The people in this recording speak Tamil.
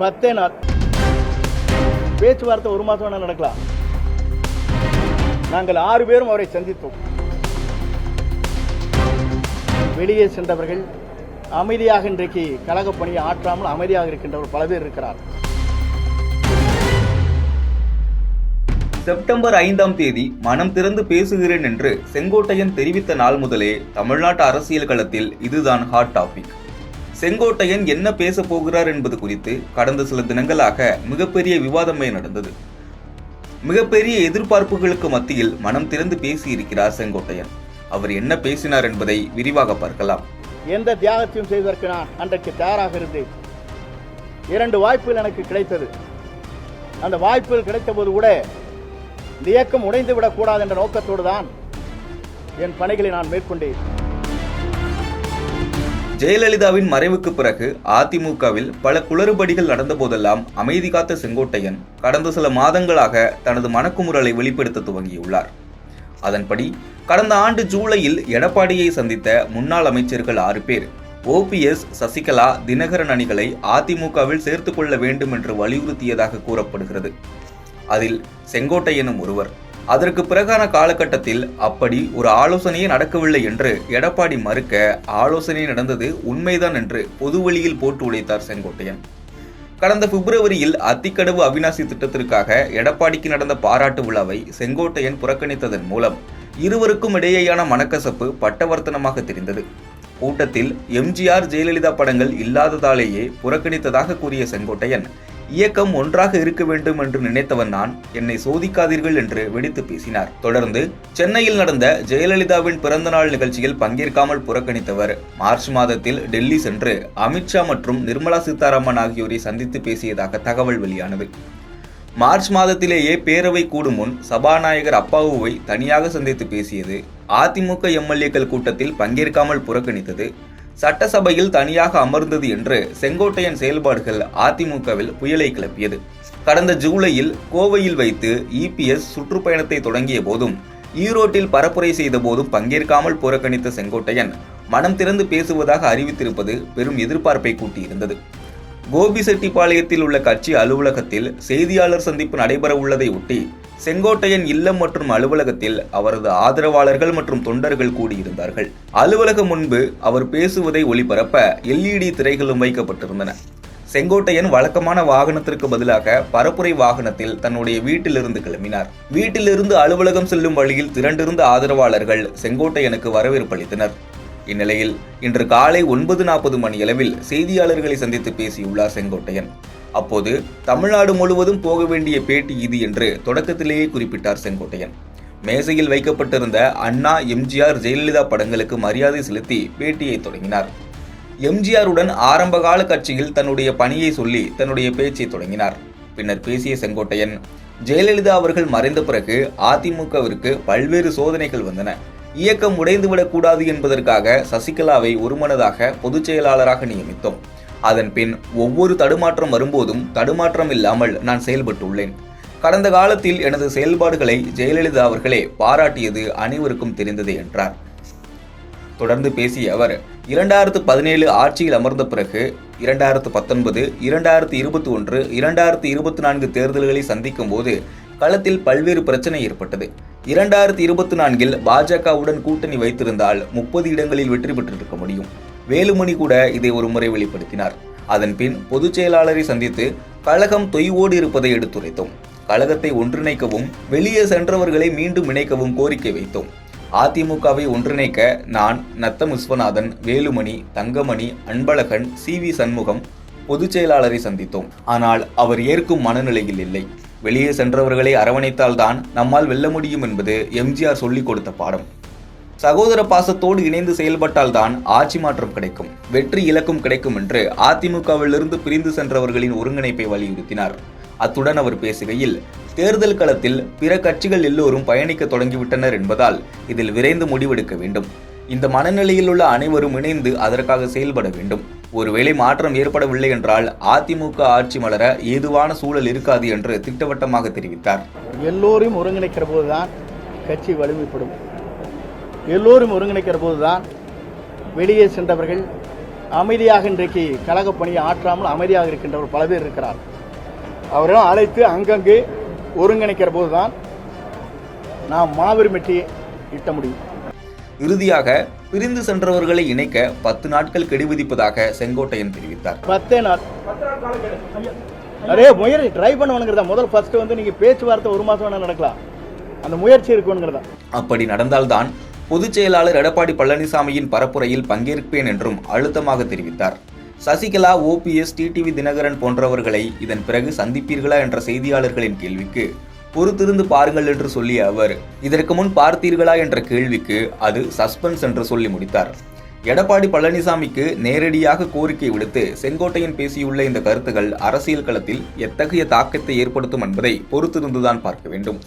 பத்தே நாள். பேச்சுவார்த்தை ஒரு மாதம் வேணால் நடக்கலாம். நாங்கள் ஆறு பேரும் அவரை சந்தித்தோம். வெளியே சென்றவர்கள் அமைதியாக இன்றைக்கு கழகப் பணியை ஆற்றாமல் அமைதியாக இருக்கின்றவர் பல பேர் இருக்கிறார். செப்டம்பர் ஐந்தாம் தேதி மனம் திறந்து பேசுகிறேன் என்று செங்கோட்டையன் தெரிவித்த நாள் முதலே தமிழ்நாட்டு அரசியல் களத்தில் இதுதான் ஹாட் டாபிக் செங்கோட்டையன் என்ன பேச போகிறார் என்பது குறித்து கடந்த சில தினங்களாக மிகப்பெரிய விவாதமே நடந்தது. மிகப்பெரிய எதிர்பார்ப்புகளுக்கு மத்தியில் மனம் திறந்து பேசியிருக்கிறார் செங்கோட்டையன். அவர் என்ன பேசினார் என்பதை விரிவாக பார்க்கலாம். எந்த தியாகத்தையும் செய்வதற்கு நான் அன்றைக்கு தயாராக இருந்தேன். இரண்டு வாய்ப்புகள் எனக்கு கிடைத்தது. அந்த வாய்ப்புகள் கிடைத்த போது கூட இந்த இயக்கம் உடைந்து விடக்கூடாது என்ற நோக்கத்தோடு தான் என் பணிகளை நான் மேற்கொண்டேன். ஜெயலலிதாவின் மறைவுக்கு பிறகு அதிமுகவில் பல குளறுபடிகள் நடந்த போதெல்லாம் அமைதி காத்த செங்கோட்டையன் கடந்த சில மாதங்களாக தனது மனக்குமுறலை வெளிப்படுத்த துவங்கியுள்ளார். அதன்படி கடந்த ஆண்டு ஜூலையில் எடப்பாடியை சந்தித்த முன்னாள் அமைச்சர்கள் ஆறு பேர் ஓபிஎஸ் சசிகலா தினகரன் அணிகளை அதிமுகவில் சேர்த்துக்கொள்ள வேண்டும் என்று வலியுறுத்தியதாக கூறப்படுகிறது. அதில் செங்கோட்டையனும் ஒருவர். அதற்கு பிறகான காலகட்டத்தில் அப்படி ஒரு ஆலோசனையே நடக்கவில்லை என்று எடப்பாடி மறுக்க ஆலோசனை நடந்தது உண்மைதான் என்று பொதுவெளியில் போட்டு உடைத்தார் செங்கோட்டையன். கடந்த பிப்ரவரியில் அத்திக்கடவு அவினாசி திட்டத்திற்காக எடப்பாடிக்கு நடந்த பாராட்டு விழாவை செங்கோட்டையன் புறக்கணித்ததன் மூலம் இருவருக்கும் இடையேயான மனக்கசப்பு பட்டவர்த்தனமாக தெரிந்தது. கூட்டத்தில் எம்ஜிஆர் ஜெயலலிதா படங்கள் இல்லாததாலேயே புறக்கணித்ததாக கூறிய செங்கோட்டையன் இயக்கம் ஒன்றாக இருக்க வேண்டும் என்று நினைத்தவன் நான் என்னை சோதிக்காதீர்கள் என்று வெடித்து பேசினார். தொடர்ந்து சென்னையில் நடந்த ஜெயலலிதாவின் பிறந்தநாள் நிகழ்ச்சியில் பங்கேற்காமல் புறக்கணித்தவர் மார்ச் மாதத்தில் டெல்லி சென்று அமித்ஷா மற்றும் நிர்மலா சீதாராமன் ஆகியோரை சந்தித்து பேசியதாக தகவல் வெளியானது. மார்ச் மாதத்திலேயே பேரவை கூடும் முன் சபாநாயகர் அப்பாவுவை தனியாக சந்தித்து பேசியது அதிமுக எம்எல்ஏக்கள் கூட்டத்தில் பங்கேற்காமல் புறக்கணித்தது சட்டசபையில் தனியாக அமர்ந்தது என்று செங்கோட்டையன் செயல்பாடுகள் அதிமுகவில் புயலை கிளப்பியது. கடந்த ஜூலையில் கோவையில் வைத்து இபிஎஸ் சுற்றுப்பயணத்தை தொடங்கிய போதும் ஈரோட்டில் பரப்புரை செய்த போதும் பங்கேற்காமல் புறக்கணித்த செங்கோட்டையன் மனம் திறந்து பேசுவதாக அறிவித்திருப்பது பெரும் எதிர்பார்ப்பை கூட்டியிருந்தது. கோபிசெட்டிப்பாளையத்தில் உள்ள கட்சி அலுவலகத்தில் செய்தியாளர் சந்திப்பு நடைபெற உள்ளதை ஒட்டி செங்கோட்டையன் இல்லம் மற்றும் அலுவலகத்தில் அவரது ஆதரவாளர்கள் மற்றும் தொண்டர்கள் கூடியிருந்தார்கள். அலுவலகம் முன்பு அவர் பேசுவதை ஒளிபரப்ப எல்இடி திரைகளும் வைக்கப்பட்டிருந்தன. செங்கோட்டையன் வழக்கமான வாகனத்திற்கு பதிலாக பரப்புரை வாகனத்தில் தன்னுடைய வீட்டிலிருந்து கிளம்பினார். வீட்டிலிருந்து அலுவலகம் செல்லும் வழியில் திரண்டிருந்த ஆதரவாளர்கள் செங்கோட்டையனுக்கு வரவேற்பு அளித்தனர். இந்நிலையில் இன்று காலை ஒன்பது நாற்பது மணியளவில் செய்தியாளர்களை சந்தித்து பேசியுள்ளார் செங்கோட்டையன். அப்போது தமிழ்நாடு முழுவதும் போக வேண்டிய பேட்டி இது என்று தொடக்கத்திலேயே குறிப்பிட்டார் செங்கோட்டையன். மேசையில் வைக்கப்பட்டிருந்த அண்ணா எம்ஜிஆர் ஜெயலலிதா படங்களுக்கு மரியாதை செலுத்தி பேட்டியை தொடங்கினார். எம்ஜிஆருடன் ஆரம்பகால கட்சியில் தன்னுடைய பணியை சொல்லி தன்னுடைய பேச்சை தொடங்கினார். பின்னர் பேசிய செங்கோட்டையன் ஜெயலலிதா அவர்கள் மறைந்த பிறகு அதிமுகவிற்கு பல்வேறு சோதனைகள் வந்தன. இயக்கம் உடைந்துவிடக்கூடாது என்பதற்காக சசிகலாவை ஒருமனதாக பொதுச் செயலாளராக நியமித்தோம். அதன் பின் ஒவ்வொரு தடுமாற்றம் வரும்போதும் தடுமாற்றம் இல்லாமல் நான் செயல்பட்டுள்ளேன். கடந்த காலத்தில் எனது செயல்பாடுகளை ஜெயலலிதா அவர்களே பாராட்டியது அனைவருக்கும் தெரிந்தது என்றார். தொடர்ந்து பேசிய அவர் இரண்டாயிரத்து பதினேழு ஆட்சியில் அமர்ந்த பிறகு இரண்டாயிரத்து பத்தொன்பது இரண்டாயிரத்து இருபத்தி ஒன்று இரண்டாயிரத்து இருபத்தி நான்கு தேர்தல்களை சந்திக்கும் போது களத்தில் பல்வேறு பிரச்சனை ஏற்பட்டது. இரண்டாயிரத்து இருபத்தி நான்கில் பாஜகவுடன் கூட்டணி வைத்திருந்தால் முப்பது இடங்களில் வெற்றி பெற்றிருக்க முடியும். வேலுமணி கூட இதை ஒரு முறை வெளிப்படுத்தினார். அதன்பின் பொதுச் செயலாளரை சந்தித்து கழகம் தொய்வோடு இருப்பதை எடுத்துரைத்தோம். கழகத்தை ஒன்றிணைக்கவும் வெளியே சென்றவர்களை மீண்டும் இணைக்கவும் கோரிக்கை வைத்தோம். அதிமுகவை ஒன்றிணைக்க நான் நத்தம் விஸ்வநாதன் வேலுமணி தங்கமணி அன்பழகன் சி வி சண்முகம் பொதுச் செயலாளரை சந்தித்தோம். ஆனால் அவர் ஏற்கும் மனநிலையில் இல்லை. வெளியே சென்றவர்களை அரவணைத்தால்தான் நம்மால் வெல்ல முடியும் என்பது எம்ஜிஆர் சொல்லிக் கொடுத்த பாடம். சகோதர பாசத்தோடு இணைந்து செயல்பட்டால்தான் ஆட்சி மாற்றம் கிடைக்கும் வெற்றி இலக்கும் கிடைக்கும் என்று அதிமுகவிலிருந்து பிரிந்து சென்றவர்களின் ஒருங்கிணைப்பை வலியுறுத்தினார். அத்துடன் அவர் பேசுகையில் தேர்தல் களத்தில் பிற கட்சிகள் எல்லோரும் பயணிக்க தொடங்கிவிட்டனர் என்பதால் இதில் விரைந்து முடிவெடுக்க வேண்டும். இந்த மனநிலையில் உள்ள அனைவரும் இணைந்து அதற்காக செயல்பட வேண்டும். ஒருவேளை மாற்றம் ஏற்படவில்லை என்றால் அதிமுக ஆட்சி மலர ஏதுவான சூழல் இருக்காது என்று திட்டவட்டமாக தெரிவித்தார். எல்லோரையும் ஒருங்கிணைக்கிற போதுதான் கட்சி வலிமைப்படும். எல்லோரும் ஒருங்கிணைக்கிற போதுதான் வெளியே சென்றவர்கள் அமைதியாக இன்றைக்கு கழகப் பணியை ஆற்றாமல் அமைதியாக இருக்கின்றவர் பல பேர் இருக்கிறார். அவரெல்லாம் அழைத்து அங்கங்கே ஒருங்கிணைக்கிற போதுதான் நாம் மாபெரும் வெற்றியை ஈட்ட முடியும். இறுதியாக பிரிந்து சென்றவர்களை இணைக்க பத்து நாட்கள் கெடு விதிப்பதாக செங்கோட்டையன் தெரிவித்தார். பத்தே நாள். நிறைய முயற்சி ட்ரை பண்ணணுங்கிறதா முதல் ஃபர்ஸ்ட் வந்து நீங்க பேச்சுவார்த்தை ஒரு மாசம் வேணா நடக்கலாம். அந்த முயற்சி இருக்கணுங்கிறதா? அப்படி நடந்தால்தான் பொதுச் செயலாளர் எடப்பாடி பழனிசாமியின் பரப்புரையில் பங்கேற்பேன் என்றும் அழுத்தமாக தெரிவித்தார். சசிகலா ஓபிஎஸ் டிடிவி தினகரன் போன்றவர்களை இதன் பிறகு சந்திப்பீர்களா என்ற செய்தியாளர்களின் கேள்விக்கு பொறுத்திருந்து பாருங்கள் என்று சொல்லிய அவர் இதற்கு முன் பார்த்தீர்களா என்ற கேள்விக்கு அது சஸ்பென்ஸ் என்று சொல்லி முடித்தார். எடப்பாடி பழனிசாமிக்கு நேரடியாக கோரிக்கை விடுத்து செங்கோட்டையன் பேசியுள்ள இந்த கருத்துகள் அரசியல் களத்தில் எத்தகைய தாக்கத்தை ஏற்படுத்தும் என்பதை பொறுத்திருந்துதான் பார்க்க வேண்டும்.